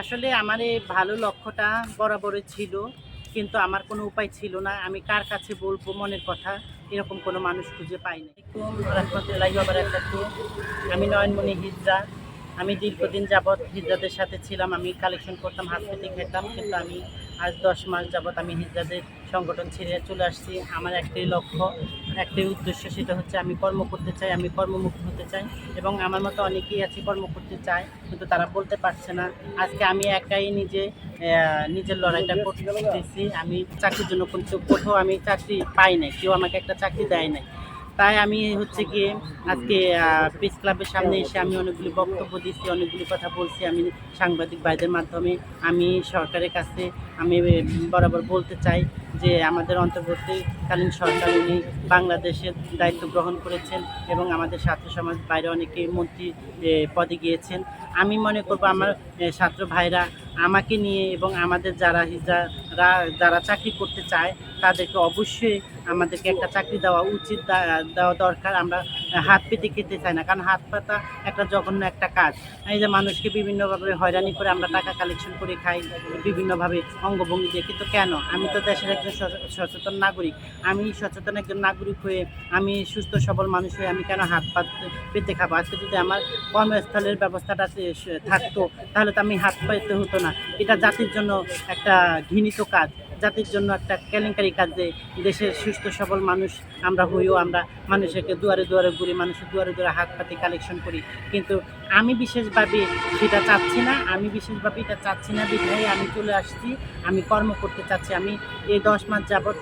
আসলে আমার এই ভালো লক্ষ্যটা বরাবরই ছিল, কিন্তু আমার কোনো উপায় ছিল না। আমি কার কাছে বলব মনের কথা এরকম কোনো মানুষ খুঁজে রহমতুল্লাহ বারাকাতু আমি নয়নমণি হিজরা। আমি দীর্ঘদিন যাবৎ হিজরাদের সাথে ছিলাম। আমি কালেকশন করতাম হাসপাতাল খেতাম, কিন্তু আমি আজ দশ মাস যাবৎ আমি হিজরাদের সংগঠন ছেড়ে চলে আসছি। আমার একটাই লক্ষ্য, একটাই উদ্দেশ্য সেটা হচ্ছে আমি কর্ম করতে চাই, আমি কর্মমুখী হতে চাই এবং আমার মতো অনেকেই আছে কর্ম করতে চায় কিন্তু তারা বলতে পারছে না। আজকে আমি একাই নিজে নিজের লড়াইটা করতেছি, আমি চাকরির জন্য কিন্তু কোথাও আমি চাকরি পাই নাই, কেউ আমাকে একটা চাকরি দেয় নাই। তাই আমি হচ্ছে গিয়ে আজকে প্রেস ক্লাবের সামনে এসে আমি অনেকগুলি বক্তব্য দিচ্ছি, অনেকগুলি কথা বলছি, আমি সাংবাদিক ভাইদের মাধ্যমে, আমি সরকারের কাছে আমি বরাবর বলতে চাই যে আমাদের অন্তর্বর্তীকালীন সরকার উনি বাংলাদেশের দায়িত্ব গ্রহণ করেছেন এবং আমাদের ছাত্র সমাজ বাইরে অনেকে মন্ত্রী পদে গিয়েছেন। আমি মনে করব আমার ছাত্র ভাইরা আমাকে নিয়ে এবং আমাদের যারা হিজারা যারা চাকরি করতে চায় তাদেরকে অবশ্যই আমাদেরকে একটা চাকরি দেওয়া উচিত দেওয়া দরকার। আমরা হাত পেতে খেতে চাই না, কারণ হাত পাতা একটা জঘন্য একটা কাজ। এই যে মানুষকে বিভিন্নভাবে হয়রানি করে আমরা টাকা কালেকশন করে খাই, বিভিন্নভাবে অঙ্গভঙ্গি দিয়ে। কিন্তু কেন? আমি তো দেশের একজন সচেতন নাগরিক। আমি সচেতন একজন নাগরিক হয়ে, আমি সুস্থ, সবল মানুষ হয়ে আমি কেন হাত পাত পেতে খাব? আজকে যদি আমার কর্মস্থলের ব্যবস্থাটা থাকতো, তাহলে তো আমি হাত পাইতে হতো না। এটা জাতির জন্য একটা ঘৃণিত কাজ। জাতির জন্য একটা কেলেঙ্কারি কাজে দেশের সুস্থ সবল মানুষ আমরা হইও আমরা মানুষকে দুয়ারে দুয়ারে ঘুরি, মানুষের দুয়ারে দুয়ারে হাত পাতি কালেকশন করি। কিন্তু আমি বিশেষভাবে সেটা চাচ্ছি না, আমি বিশেষভাবে এটা চাচ্ছি না বিধায় আমি চলে আসছি, আমি কর্ম করতে চাচ্ছি, আমি এই দশ মাস যাবৎ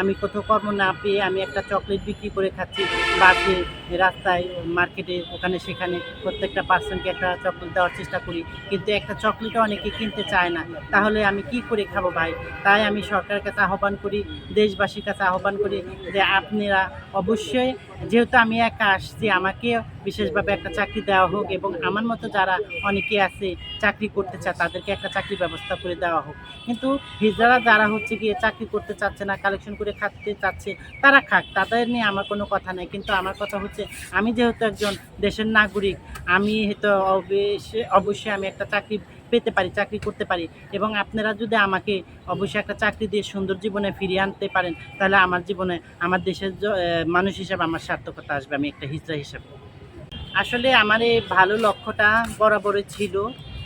আমি কোথাও কর্ম না পেয়ে আমি একটা চকলেট বিক্রি করে খাচ্ছি, বাসে, রাস্তায়, মার্কেটে, ওখানে, সেখানে প্রত্যেকটা পার্সনকে একটা চকলেট দেওয়ার চেষ্টা করি। কিন্তু একটা চকলেটও অনেকে কিনতে চায় না। তাহলে আমি কি করে খাব ভাই? তাই আমি সরকারের কাছে আহ্বান করি, দেশবাসীর কাছে আহ্বান করি যে, আপনারা অবশ্যই, যেহেতু আমি একা আসছি, আমাকে বিশেষভাবে একটা চাকরি দেওয়া হোক এবং আমার মতো যারা অনেকে আছে, চাকরি করতে চায়, তাদেরকে একটা চাকরি ব্যবস্থা করে দেওয়া হোক। কিন্তু হিজড়ারা যারা হচ্ছে গিয়ে চাকরি করতে চাচ্ছে না কালেকশন করে খাতে চাচ্ছে, তারা খাক, তাদের নিয়ে আমার কোনো কথা নেই। কিন্তু আমার কথা হচ্ছে, আমি যেহেতু একজন দেশের নাগরিক, আমি হয়তো অবশ্যই অবশ্যই আমি একটা চাকরি পেতে পারি, চাকরি করতে পারি। এবং আপনারা যদি আমাকে অবশ্যই একটা চাকরি দিয়ে সুন্দর জীবনে ফিরিয়ে আনতে পারেন, তাহলে আমার জীবনে, আমার দেশের মানুষ হিসাবে আমার সার্থকতা আসবে, আমি একটা হিজড়া হিসাবে। আসলে আমার এই ভালো লক্ষ্যটা বরাবরই ছিল,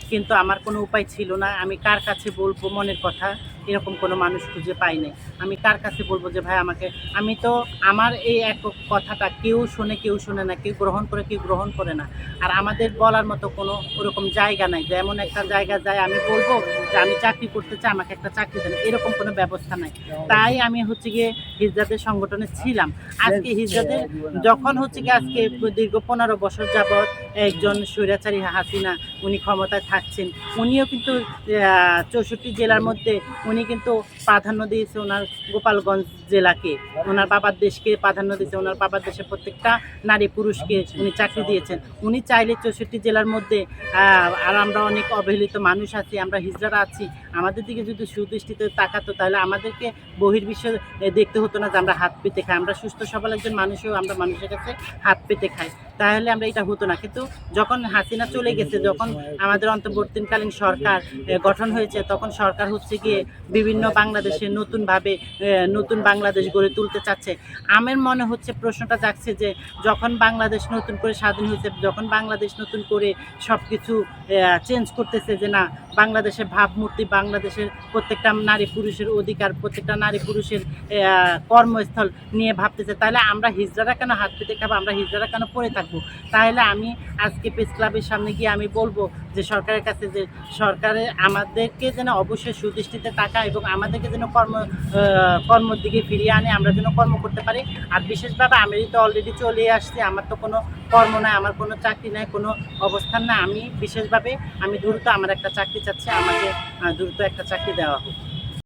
কিন্তু আমার কোনো উপায় ছিল না। আমি কার কাছে বলব মনের কথা? এরকম কোনো মানুষ খুঁজে পাই নাই। আমি তার কাছে বলব যে, ভাই, আমাকে, আমি তো আমার এই এক কথাটা কেউ শোনে কেউ শোনে না, কেউ গ্রহণ করে, কেউ গ্রহণ করে না। আর আমাদের বলার মতো কোনো ওরকম জায়গা নাই। যে এমন একটা জায়গা যায়, আমি বলব যে, আমি চাকরি করতে চাই, আমাকে একটা চাকরি দেন। এরকম কোনো ব্যবস্থা নাই। তাই আমি হচ্ছে গিয়ে হিজড়াদের সংগঠনে ছিলাম। আজকে হিজড়াদের যখন হচ্ছে গিয়ে আজকে দীর্ঘ পনেরো বছর যাবৎ একজন স্বৈরাচারী হাসিনা উনি ক্ষমতায় থাকছেন, উনিও কিন্তু চৌষট্টি জেলার মধ্যে উনি কিন্তু প্রাধান্য দিয়েছে ওনার গোপালগঞ্জ জেলাকে। ওনার বাবার দেশকে প্রাধান্য দিয়েছে, ওনার বাবার দেশের প্রত্যেকটা নারী পুরুষকে উনি চাকরি দিয়েছেন। উনি চাইলে চৌষট্টি জেলার মধ্যে আর আমরা অনেক অবহেলিত মানুষ আছি, আমরা হিজড়ারা আছি। আমাদের দিকে যদি সুদৃষ্টিতে তাকাতো, তাহলে আমাদেরকে বহির্বিশ্ব দেখতে হতো না যে আমরা হাত পেতে খাই। আমরা সুস্থ সবল একজন মানুষও আমরা মানুষের কাছে হাত পেতে খাই। তাহলে আমরা এটা হতো না। কিন্তু যখন হাসিনা চলে গেছে, যখন আমাদের অন্তর্বর্তীকালীন সরকার গঠন হয়েছে, তখন সরকার হচ্ছে গিয়ে বিভিন্ন বাংলাদেশে নতুনভাবে নতুন বাংলাদেশ গড়ে তুলতে চাচ্ছে। আমার মনে হচ্ছে প্রশ্নটা জাগছে যে যখন বাংলাদেশ নতুন করে স্বাধীন হয়েছে, যখন বাংলাদেশ নতুন করে সব কিছু চেঞ্জ করতেছে যে না বাংলাদেশের ভাবমূর্তি, বাংলাদেশের প্রত্যেকটা নারী পুরুষের অধিকার, প্রত্যেকটা নারী পুরুষের কর্মস্থল নিয়ে ভাবতেছে। তাহলে আমরা হিজড়ারা কেন হাত পেতে খাব? আমরা হিজড়ারা কেন পড়ে থাকব? তাহলে আমি আজকে প্রেস ক্লাবের সামনে গিয়ে আমি বলব যে সরকারের কাছে যে সরকারের আমাদেরকে যেন অবশ্যই সুদৃষ্টিতে টাকা এবং আমাদেরকে যেন কর্ম কর্মর দিকে ফিরিয়ে আনে, আমরা যেন কর্ম করতে পারি। আর বিশেষভাবে আমি তো অলরেডি চলে আসছি, আমার তো কোনো কর্ম নাই, আমার কোনো চাকরি নাই, কোনো অবস্থান না আমি বিশেষভাবে, আমি দ্রুত আমার একটা চাকরি চাচ্ছি, আমাকে দ্রুত একটা চাকরি দেওয়া হোক।